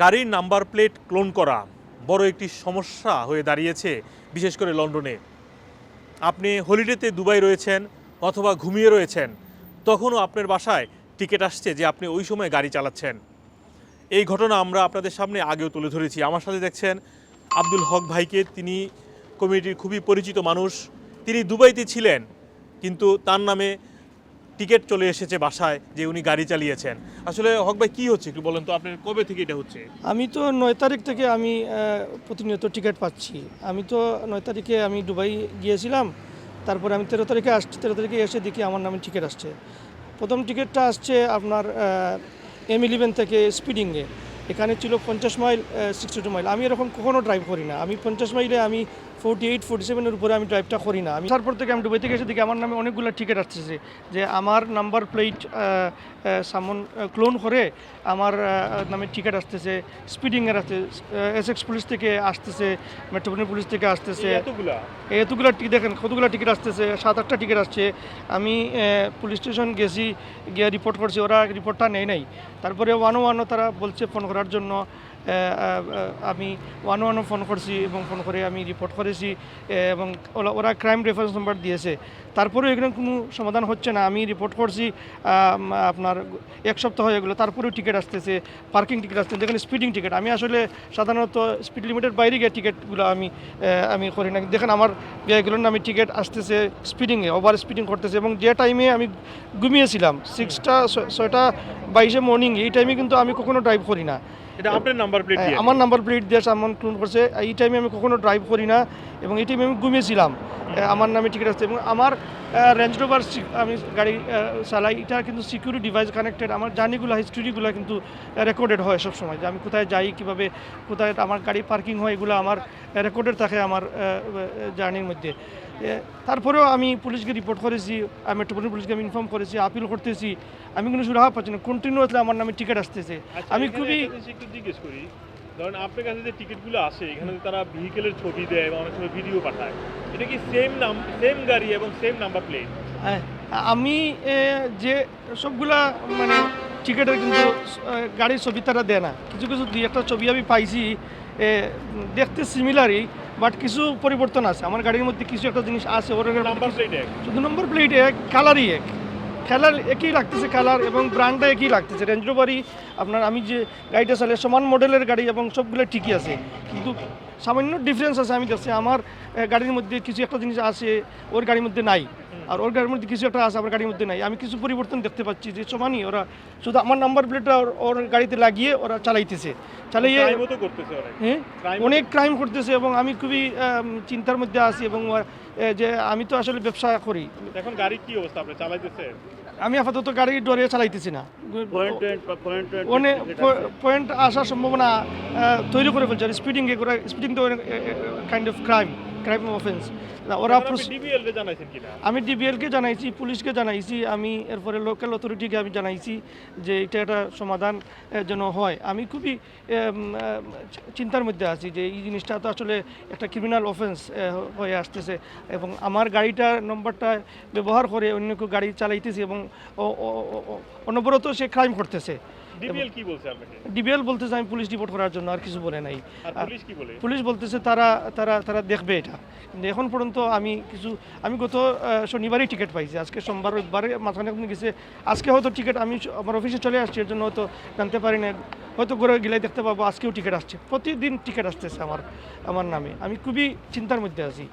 গাড়ির number plate clone করা বড় একটি সমস্যা হয়ে দাঁড়িয়েছে, বিশেষ করে লন্ডনে। আপনি হলিডেতে দুবাই রয়েছেন অথবা ঘুমিয়ে রয়েছেন, তখনও আপনার বাসায় টিকিট আসছে যে আপনি ওই সময় গাড়ি চালাচ্ছেন। এই ঘটনা আমরা আপনাদের সামনে আগেও তুলে ধরেছি। আমার সাথে দেখছেন আব্দুল হক ভাইকে। তিনি কমিটির খুবই পরিচিত মানুষ। তিনি দুবাইতে ছিলেন, কিন্তু তার নামে টিকিট চলে এসেছে বাসায় যে উনি গাড়ি চালিয়েছেন। আসলে হক ভাই, কি হচ্ছে একটু বলেন তো, আপনার কবে থেকে এটা হচ্ছে? আমি তো নয় তারিখ থেকে আমি প্রতিনিয়ত টিকিট পাচ্ছি। আমি তো নয় তারিখে আমি দুবাই গিয়েছিলাম, তারপরে আমি তেরো তারিখে আসছি তেরো তারিখে এসে দেখি আমার নামে টিকিট আসছে। প্রথম টিকিটটা আসছে আপনার এম ইলেভেন থেকে স্পিডিংয়ে এখানে ছিল পঞ্চাশ মাইল সিক্সটি টু মাইল। আমি এরকম কখনো ড্রাইভ করি না। আমি পঞ্চাশ মাইলে আমি ফোর্টি এইট ফোর্টি সেভেনের উপরে আমি ড্রাইভটা করি না। আমি তারপর থেকে আমি দুবাই থেকে এসে দেখি আমার নামে অনেকগুলো টিকিট আসতেছে যে আমার নাম্বার প্লেট সামন ক্লোন করে আমার নামে টিকিট আসতেছে স্পিডিংয়ের আসতে এসএক্স পুলিশ থেকে আসতেছে মেট্রোপলিটন পুলিশ থেকে আসতেছে। এতগুলা? এতগুলো টিকিট দেখেন কতগুলো টিকিট আসতেছে সাত আটটা টিকিট আসছে। আমি পুলিশ স্টেশন গেছি গিয়ে রিপোর্ট করছি ওরা রিপোর্টটা নেই নাই। তারপরে ওয়ান ওয়ানও তারা বলছে ফোন করার জন্য। আমি ওয়ান ওয়ানও ফোন করছি এবং ফোন করে আমি রিপোর্ট করেছি এবং ওরা- ক্রাইম রেফারেন্স নাম্বার দিয়েছে। তারপরেও এখানে কোনো সমাধান হচ্ছে না। আমি রিপোর্ট করছি আপনার এক সপ্তাহ হয়ে গেলো, তারপরেও টিকিট আসতেছে পার্কিং টিকিট আসতেছে যেখানে স্পিডিং টিকিট আমি আসলে সাধারণত স্পিড লিমিটের বাইরে গিয়ে টিকিটগুলো আমি আমি করি না। দেখেন আমার এগুলোর আমি টিকিট আসতেছে স্পিডিংয়ে ওভার স্পিডিং করতেছে, এবং যে টাইমে আমি ঘুমিয়েছিলাম সিক্সটা ছয়টা বাইশে মর্নিং এই টাইমে কিন্তু আমি কখনো ড্রাইভ করি না। এটা আপনার নাম্বার প্লেট আমার নাম্বার প্লেট দিয়ে সামন ক্লোন করছে। এই টাইমে আমি কখনো ড্রাইভ করি না এবং এই টাইমে আমি ঘুমিয়েছিলাম। আমার নামে টিকিট আসছে এবং আমার রেঞ্জ রোভার আমি গাড়ি চালাই। এটা কিন্তু সিকিউরিটি ডিভাইস কানেক্টেড আমার জার্নিগুলো হিস্ট্রিগুলো কিন্তু রেকর্ডেড হয় সব সময় যে আমি কোথায় যাই কীভাবে কোথায় আমার গাড়ি পার্কিং হয় এগুলো আমার রেকর্ডেড থাকে আমার জার্নির মধ্যে। তারপরেও আমি পুলিশকে রিপোর্ট করেছি আমি মেট্রোপলিটন পুলিশকে আমি ইনফর্ম করেছি আপিল করতেছি। আমি কোনো সুরাহা পাচ্ছি না। কন্টিনিউয়াসলি আমার নামে টিকিট আসতেছে। আচ্ছা, আমি খুবই জিজ্ঞেস করি। ধরেন আপনার কাছে যে টিকিটগুলো আসে এখানে তারা ভেহিকেলের ছবি দেয় বা অনেক সময় ভিডিও পাঠায় এটা কি সেম নাম সেম গাড়ি এবং সেম নাম্বার প্লেট আমি যে সবগুলা মানে টিকিটের কিন্তু গাড়ির ছবি তারা দেয় না। কিছু কিছু দুই একটা ছবি আমি পাইছি দেখতে সিমিলারই বাট কিছু পরিবর্তন আছে। আমার গাড়ির মধ্যে কিছু একটা জিনিস আছে ওর গাড়ির নাম্বার কিছু- প্লেট এক? শুধু নম্বর প্লেট এক কালারই এক। খেলার একই লাগতেছে খেলার এবং ব্র্যান্ডটা একই লাগতেছে। রেঞ্জ রোভারই আপনার আমি যে গাড়িটা চালে সমান মডেলের গাড়ি এবং সবগুলো ঠিকই আছে। কিন্তু সামান্য ডিফারেন্স আছে আমি দেখছি আমার গাড়ির মধ্যে কিছু একটা জিনিস আছে ওর গাড়ির মধ্যে নাই। আর ওর গাড়ির মধ্যে কিছু একটা আছে আমার গাড়ির মধ্যে নাই। আমি কিছু পরিবর্তন দেখতে পাচ্ছি যে সমানই ওরা শুধু আমার নাম্বার প্লেটটা ওর- ওর গাড়িতে লাগিয়ে ওরা চালাইতেছে। অনেক হ্যাঁ? অনেক ক্রাইম করতেছে এবং আমি খুবই চিন্তার মধ্যে আছি এবং যে আমি তো আসলে ব্যবসা করি। এখন গাড়ির কি অবস্থা? আপনি চালাইতেছে আমি আপাতত গাড়ি ডরে চালাইতেছি না। পয়েন্ট আসার সম্ভাবনা তৈরি করে ফেলছে। স্পিডিং স্পিডিং তো kind of crime crime offence ওরা আমি ডিবিএলকে জানাইছি পুলিশকে জানাইছি আমি এরপরে লোকাল অথরিটিকে আমি জানাইছি যে এটা একটা সমাধান যেন হয়। আমি খুবই চিন্তার মধ্যে আছি যে এই জিনিসটা তো আসলে একটা ক্রিমিনাল অফেন্স হয়ে আসতেছে। এবং আমার গাড়িটার নম্বরটা ব্যবহার করে অন্য কেউ গাড়ি চালাইতেছে এবং অনবরত সে ক্রাইম করতেছে। ডিবিএল কি বলছে আপনাকে? ডিবিএল বলতেছে আমি পুলিশ রিপোর্ট করার জন্য আর কিছু বলে নাই। পুলিশ কি বলে? পুলিশ বলতেছে তারা তারা তারা দেখবে এটা। কিন্তু এখন পর্যন্ত আমি কিছু আমি গত শনিবারই টিকিট পাইছি। আজকে সোমবার রোববারে মাঝখানে গেছে। আজকে হয়তো টিকিট আমি আমার অফিসে চলে আসছি এর জন্য হয়তো জানতে পারি না হয়তো ঘরে গেলে দেখতে পাবো আজকেও টিকিট আসছে। প্রতিদিন টিকিট আসতেছে আমার আমার নামে। আমি খুবই চিন্তার মধ্যে আছি।